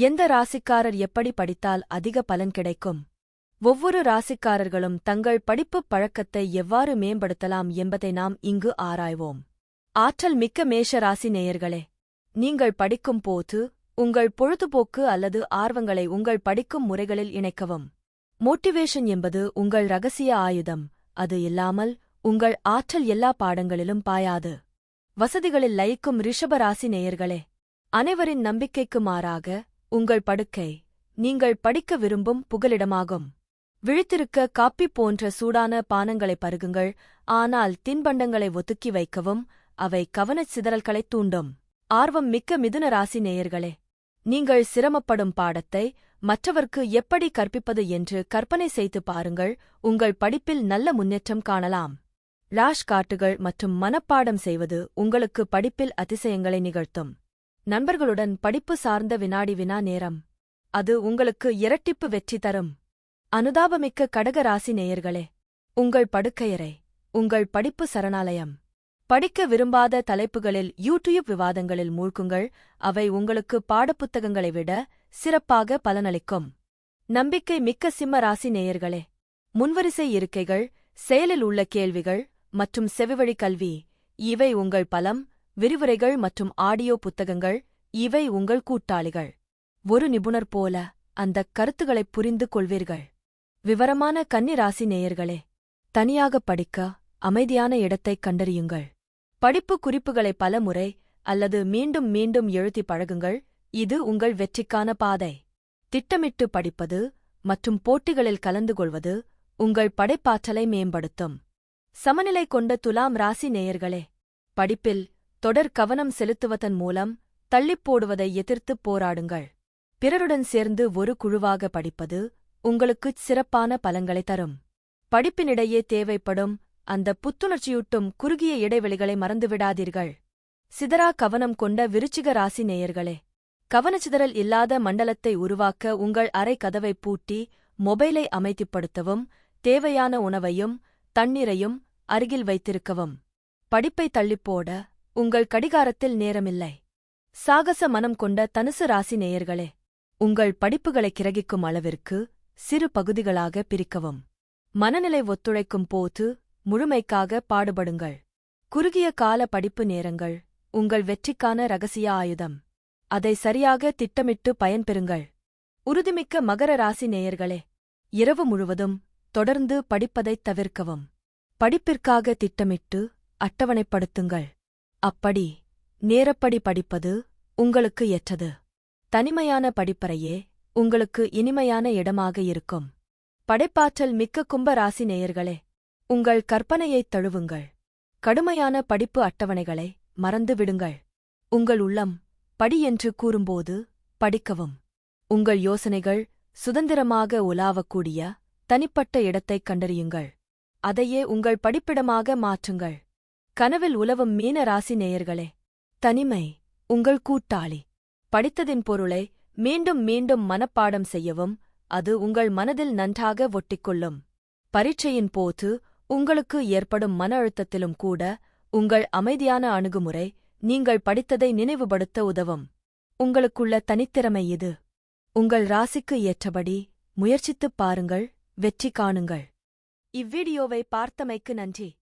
எந்த ராசிக்காரர் எப்படி படித்தால் அதிக பலன் கிடைக்கும்? ஒவ்வொரு ராசிக்காரர்களும் தங்கள் படிப்புப் பழக்கத்தை எவ்வாறு மேம்படுத்தலாம் என்பதை நாம் இங்கு ஆராய்வோம். ஆற்றல் மிக்க மேஷ ராசி நேயர்களே நீங்கள் படிக்கும் போது உங்கள் பொழுதுபோக்கு அல்லது ஆர்வங்களை உங்கள் படிக்கும் முறைகளில் இணைக்கவும். மோட்டிவேஷன் என்பது உங்கள் ரகசிய ஆயுதம் அது இல்லாமல் உங்கள் ஆற்றல் எல்லா பாடங்களிலும் பாயாது. வசதிகளில் லயிக்கும் ரிஷபராசி நேயர்களே அனைவரின் நம்பிக்கைக்கு மாறாக உங்கள் படுக்கை. நீங்கள் படிக்க விரும்பும் புகலிடமாகும். விழித்திருக்க காப்பி போன்ற சூடான பானங்களை பருகுங்கள். ஆனால் தின்பண்டங்களை ஒதுக்கி வைக்கவும் அவை கவனச் சிதறல்களைத் தூண்டும். ஆர்வம் மிக்க மிதுன ராசி நேயர்களே நீங்கள் சிரமப்படும் பாடத்தை மற்றவர்க்கு எப்படி கற்பிப்பது என்று கற்பனை செய்து பாருங்கள். உங்கள் படிப்பில் நல்ல முன்னேற்றம் காணலாம். ராஷ் காட்டுகள் மற்றும் மனப்பாடம் செய்வது உங்களுக்கு படிப்பில் அதிசயங்களை நிகழ்த்தும். நண்பர்களுடன் படிப்பு சார்ந்த வினாடி வினா நேரம். அது உங்களுக்கு இரட்டிப்பு வெற்றி தரும். அனுதாபமிக்க கடக ராசி நேயர்களே உங்கள் படுக்கையறை உங்கள் படிப்பு சரணாலயம். படிக்க விரும்பாத தலைப்புகளில் யூடியூப் விவாதங்களில் மூழ்குங்கள் அவை உங்களுக்கு பாடப்புத்தகங்களை விட சிறப்பாக பலனளிக்கும். நம்பிக்கை மிக்க சிம்ம ராசி நேயர்களே முன்வரிசை இருக்கைகள் செயலில் உள்ள கேள்விகள் மற்றும் செவிவழி கல்வி இவை உங்கள் பலம் விரிவுரைகள் மற்றும் ஆடியோ புத்தகங்கள் இவை உங்கள் கூட்டாளிகள். ஒரு நிபுணர் போல அந்தக் கருத்துகளைப் புரிந்து கொள்வீர்கள். விவரமான கன்னி ராசி நேயர்களே தனியாக படிக்க அமைதியான இடத்தைக் கண்டறியுங்கள். படிப்பு குறிப்புகளை பல முறை அல்லது மீண்டும் மீண்டும் எழுதி பழகுங்கள். இது உங்கள் வெற்றிக்கான பாதை. திட்டமிட்டு படிப்பது மற்றும் போட்டிகளில் கலந்து கொள்வது உங்கள் படைப்பாற்றலை மேம்படுத்தும். சமநிலை கொண்ட துலாம் ராசி நேயர்களே படிப்பில் தொடர் கவனம் செலுத்துவதன் மூலம் தள்ளிப்போடுவதை எதிர்த்துப் போராடுங்கள். பிறருடன் சேர்ந்து ஒரு குழுவாக படிப்பது உங்களுக்குச் சிறப்பான பலங்களை தரும். படிப்பினிடையே தேவைப்படும் அந்த புத்துணர்ச்சியூட்டும் குறுகிய இடைவெளிகளை மறந்துவிடாதீர்கள். சிதறா கவனம் கொண்ட விருச்சிக ராசி நேயர்களே கவனச்சிதறல் இல்லாத மண்டலத்தை உருவாக்க உங்கள் அறை கதவை பூட்டி மொபைலை அமைதிப்படுத்தவும் தேவையான உணவையும் தண்ணீரையும் அருகில் வைத்திருக்கவும். படிப்பை தள்ளிப்போட உங்கள் கடிகாரத்தில் நேரமில்லை. சாகச மனம் கொண்ட தனுசு ராசி நேயர்களே உங்கள் படிப்புகளை கிரகிக்கும் அளவிற்கு சிறு பகுதிகளாக பிரிக்கவும். மனநிலை ஒத்துழைக்கும் போது முழுமைக்காக பாடுபடுங்கள். குறுகிய கால படிப்பு நேரங்கள் உங்கள் வெற்றிக்கான ரகசிய ஆயுதம். அதை சரியாக திட்டமிட்டு பயன்பெறுங்கள். உறுதிமிக்க மகர ராசி நேயர்களே இரவு முழுவதும் தொடர்ந்து படிப்பதைத் தவிர்க்கவும். படிப்பிற்காக திட்டமிட்டு அட்டவணைப்படுத்துங்கள். அப்படி நேரப்படி படிப்பது உங்களுக்கு ஏற்றது. தனிமையான படிப்பறையே உங்களுக்கு இனிமையான இடமாக இருக்கும். படைப்பாற்றல் மிக்க கும்ப ராசி நேயர்களே உங்கள் கற்பனையைத் தழுவுங்கள். கடுமையான படிப்பு அட்டவணைகளை மறந்துவிடுங்கள் உங்கள் உள்ளம் படி என்று கூறும்போது படிக்கவும். உங்கள் யோசனைகள் சுதந்திரமாக உலாவக்கூடிய தனிப்பட்ட இடத்தைக் கண்டறியுங்கள். அதையே உங்கள் படிப்பிடமாக மாற்றுங்கள். கனவில் உலவும் மீன ராசி நேயர்களே தனிமை உங்கள் கூட்டாளி. படித்ததின் பொருளை மீண்டும் மீண்டும் மனப்பாடம் செய்யவும் அது உங்கள் மனதில் நன்றாக ஒட்டிக்கொள்ளும். பரீட்சையின் போது உங்களுக்கு ஏற்படும் மன அழுத்தத்திலும் கூட உங்கள் அமைதியான அணுகுமுறை நீங்கள் படித்ததை நினைவுபடுத்த உதவும். உங்களுக்குள்ள தனித்திறமை இது. உங்கள் ராசிக்கு ஏற்றபடி முயற்சித்துப் பாருங்கள் வெற்றி காணுங்கள். இவ்வீடியோவை பார்த்தமைக்கு நன்றி.